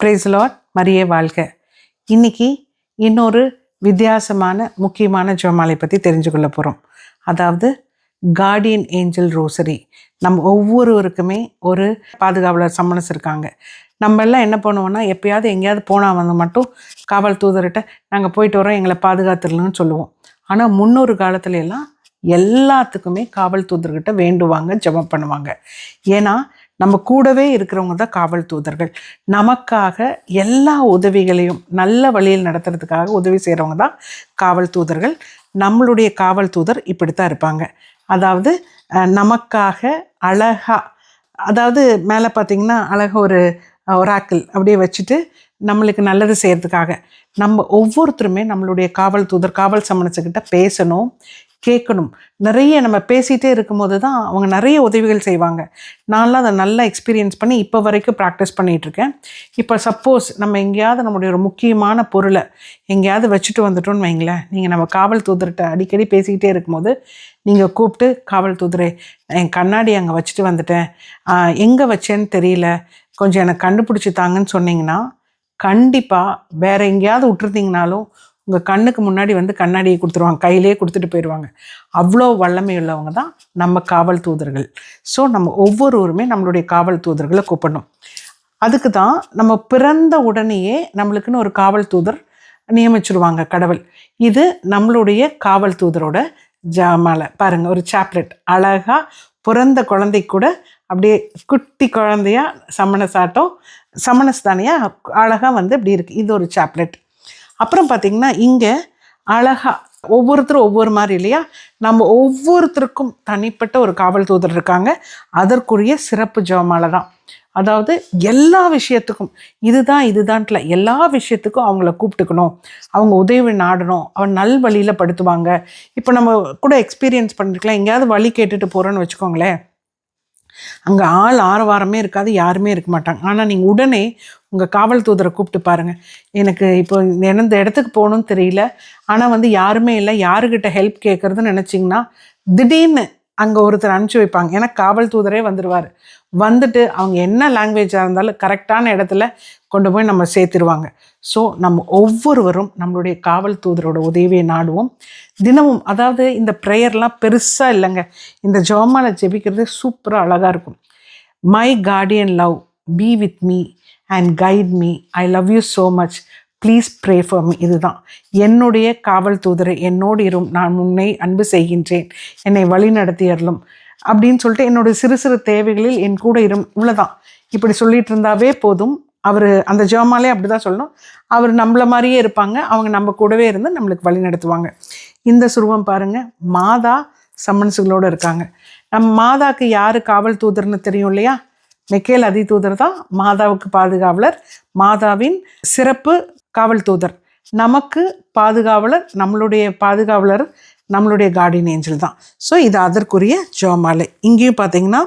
Price lot மரியே வாழ்க. இன்னைக்கு இன்னொரு வித்தியாசமான முக்கியமான ஜோமாலை பற்றி தெரிஞ்சுக்கொள்ள போகிறோம் அதாவது கார்டியன் ஏஞ்சல் ரோசரி நம்ம ஒவ்வொருவருக்குமே ஒரு பாதுகாவலர் சம்மனஸ் இருக்காங்க. நம்ம எல்லாம் என்ன பண்ணுவோம்னா எப்பயாவது எங்கேயாவது போனால் வந்து மட்டும் காவல் தூதர்கிட்ட நாங்கள் போயிட்டு வரோம் எங்களை பாதுகாத்துடலன்னு சொல்லுவோம். ஆனால் முன்னொரு காலத்துல எல்லாம் எல்லாத்துக்குமே காவல் தூதர்கிட்ட வேண்டுவாங்க ஜெபம் பண்ணுவாங்க. ஏன்னா நம்ம கூடவே இருக்கிறவங்க தான் காவல் தூதர்கள். நமக்காக எல்லா உதவிகளையும் நல்ல வழியில் நடத்துறதுக்காக உதவி செய்கிறவங்க தான் காவல் தூதர்கள். நம்மளுடைய காவல் தூதர் இப்படி தான் இருப்பாங்க. அதாவது நமக்காக அழகா அதாவது மேலே பார்த்தீங்கன்னா அழகாக ஒரு ஒராக்கிள் அப்படியே வச்சுட்டு நம்மளுக்கு நல்லது செய்கிறதுக்காக நம்ம ஒவ்வொருத்தருமே நம்மளுடைய காவல் தூதர் காவல் சம்மனசுக்கிட்ட பேசணும். கேட்கணும். நிறைய நம்ம பேசிகிட்டே இருக்கும்போது தான் அவங்க நிறைய உதவிகள் செய்வாங்க. நான்லாம் அதை நல்லா எக்ஸ்பீரியன்ஸ் பண்ணி இப்போ வரைக்கும் ப்ராக்டிஸ் பண்ணிகிட்ருக்கேன் இப்போ சப்போஸ் நம்ம எங்கேயாவது நம்மளுடைய ஒரு முக்கியமான பொருளை எங்கேயாவது வச்சுட்டு வந்துட்டோம்னு வைங்களேன். நீங்கள் நம்ம காவல் தூதர்கிட்ட அடிக்கடி பேசிக்கிட்டே இருக்கும்போது நீங்கள் கூப்பிட்டு காவல் தூதரே என் கண்ணாடி அங்கே வச்சுட்டு வந்துட்டேன். எங்கே வச்சேன்னு தெரியல. கொஞ்சம் எனக்கு கண்டுபிடிச்சி தாங்கன்னு சொன்னீங்கன்னா கண்டிப்பாக வேற எங்கேயாவது விட்டுருந்தீங்கனாலும் உங்கள் கண்ணுக்கு முன்னாடி வந்து கண்ணாடியை கொடுத்துருவாங்க கையிலே கொடுத்துட்டு போயிடுவாங்க. அவ்வளோ வல்லமை உள்ளவங்க தான் நம்ம காவல் தூதர்கள். ஸோ நம்ம ஒவ்வொருவருமே நம்மளுடைய காவல் தூதர்களை கூப்பிடணும். அதுக்கு தான் நம்ம பிறந்த உடனேயே நம்மளுக்குன்னு ஒரு காவல் தூதர் நியமிச்சிருவாங்க கடவுள். இது நம்மளுடைய காவல் தூதரோட ஜாமாலை. பாருங்கள் ஒரு சாப்லெட் அழகாக பிறந்த குழந்தை கூட அப்படியே குட்டி குழந்தையா சமணசாட்டம் சமணஸ் தானியா அழகாக வந்து இப்படி இருக்குது இது ஒரு சாப்லெட் அப்புறம் பார்த்தீங்கன்னா இங்கே அழகாக ஒவ்வொருத்தரும் ஒவ்வொரு மாதிரி இல்லையா? நம்ம ஒவ்வொருத்தருக்கும் தனிப்பட்ட ஒரு காவல் தூதர் இருக்காங்க. அதற்குரிய சிறப்பு ஜெபமாலை தான். அதாவது எல்லா விஷயத்துக்கும் இதுதான் இதுதான்ல எல்லா விஷயத்துக்கும் அவங்கள கூப்பிட்டுக்கணும். அவங்க உதவி நாடணும். அவன் நல் வழியில் படுத்துவாங்க. இப்போ நம்ம கூட எக்ஸ்பீரியன்ஸ் பண்ணிருக்கலாம். எங்கேயாவது வழி கேட்டுட்டு போகிறோன்னு வச்சுக்கோங்களேன். அங்கே ஆள் ஆரவாரமே இருக்காது யாருமே இருக்க மாட்டாங்க. ஆனால் நீங்கள் உடனே உங்கள் காவல் தூதரை கூப்பிட்டு பாருங்கள் எனக்கு இப்போ எந்த இடத்துக்கு போகணும்னு தெரியல. ஆனால் வந்து யாருமே இல்லை யாருக்கிட்ட ஹெல்ப் கேட்குறதுன்னு நினச்சிங்கன்னா திடீர்னு அங்கே ஒருத்தர் அனுப்பிச்சி வைப்பாங்க. ஏன்னா காவல் தூதரே வந்துடுவார் வந்துட்டு அவங்க என்ன லாங்குவேஜாக இருந்தாலும் கரெக்டான இடத்துல கொண்டு போய் நம்ம சேர்த்துருவாங்க. ஸோ நம்ம ஒவ்வொருவரும் நம்மளுடைய காவல் தூதரோட உதவியை நாடுவோம். தினமும் அதாவது இந்த ப்ரேயர்லாம் பெருசாக இல்லைங்க. இந்த ஜோமால ஜெபிக்கிறது சூப்பராக அழகாக இருக்கும். My guardian love be with me and guide me I love you so much please pray for me இதுதான். என்னுடைய காவல் தூதரை என்னோடு இரும். நான் முன்னை அன்பு செய்கின்றேன். என்னை வழி நடத்தியறலும் அப்படின்னு சொல்லிட்டு என்னோட சிறு சிறு தேவைகளில் என் கூட இரும். இவ்வளோதான் இப்படி சொல்லிட்டு இருந்தாவே போதும். அவர் அந்த ஜோமாலே அப்படி தான் சொல்லணும். அவர் நம்மள மாதிரியே இருப்பாங்க. அவங்க நம்ம கூடவே இருந்து நம்மளுக்கு வழி நடத்துவாங்க. இந்த சுருவம் பாருங்க. மாதா சம்மன்ஸுகளோடு இருக்காங்க. நம்ம மாதாக்கு யார் காவல் தூதர்னு தெரியும் இல்லையா? மெக்கேல் அதி தூதர் தான் மாதாவுக்கு பாதுகாவலர். மாதாவின் சிறப்பு காவல் தூதர். நமக்கு பாதுகாவலர் நம்மளுடைய பாதுகாவலர் நம்மளுடைய கார்டியன் ஏஞ்சல் தான். ஸோ இது அதற்குரிய ஜோமாலை. இங்கேயும் பார்த்தீங்கன்னா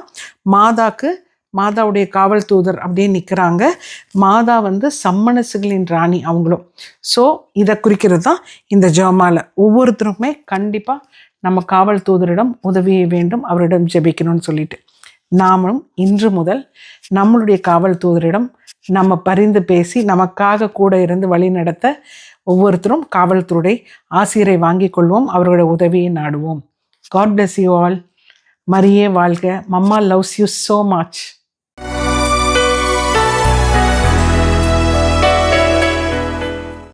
மாதாக்கு மாதாவுடைய காவல் தூதர் அப்படியே நிற்கிறாங்க மாதா வந்து சம்மனசுகளின் ராணி அவங்களும். ஸோ இதை குறிக்கிறது தான் இந்த ஜோமாலை. ஒவ்வொருத்தருக்குமே கண்டிப்பாக நம்ம காவல் தூதரிடம் உதவிய வேண்டும் அவரிடம் ஜெபிக்கணும்னு சொல்லிட்டு. நாமும் இன்று முதல் நம்மளுடைய காவல் தூதரிடம் நம்ம பரிந்து பேசி நமக்காக கூட இருந்து வழி நடத்த ஒவ்வொருத்தரும் காவல்துறை ஆசிரியரை வாங்கிக் கொள்வோம் அவர்களோட உதவியை நாடுவோம். காட் பிளஸ் யூ ஆல் மரியே வாழ்க. Mamma loves you so much